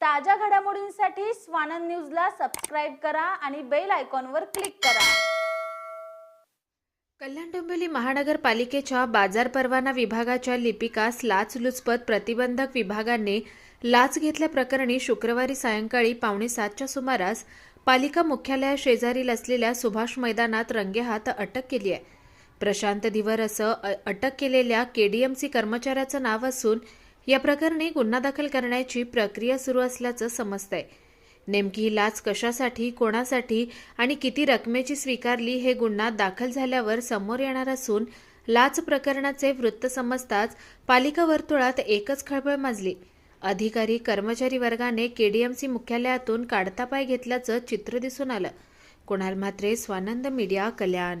ताज्या घडामोडींसाठी स्वानंद न्यूजला सबस्क्राईब करा आणि बेल आयकॉनवर क्लिक करा. कल्याण डोंबिवली महानगरपालिकेच्या बाजार परवाना विभागाच्या लिपिकास लाचलुचपत प्रतिबंधक विभागाने लाच घेतल्याप्रकरणी शुक्रवारी सायंकाळी पावणे सातच्या सुमारास पालिका मुख्यालया शेजारील असलेल्या सुभाष मैदानात रंगेहात अटक केली आहे. प्रशांत दिवर असं अटक केलेल्या केडीएमसी कर्मचाऱ्याचं नाव असून या प्रकरणी गुन्हा दाखल करण्याची प्रक्रिया सुरू असल्याचं समजतंय. नेमकी ही लाच कशासाठी कोणासाठी आणि किती रकमेची स्वीकारली हे गुन्हा दाखल झाल्यावर समोर येणार असून लाच प्रकरणाचे वृत्त समजताच पालिका वर्तुळात एकच खळबळ माजली. अधिकारी कर्मचारी वर्गाने केडीएमसी मुख्यालयातून काढता पाय घेतल्याचं चित्र दिसून आलं. कुणाल म्हात्रे स्वानंद मीडिया कल्याण.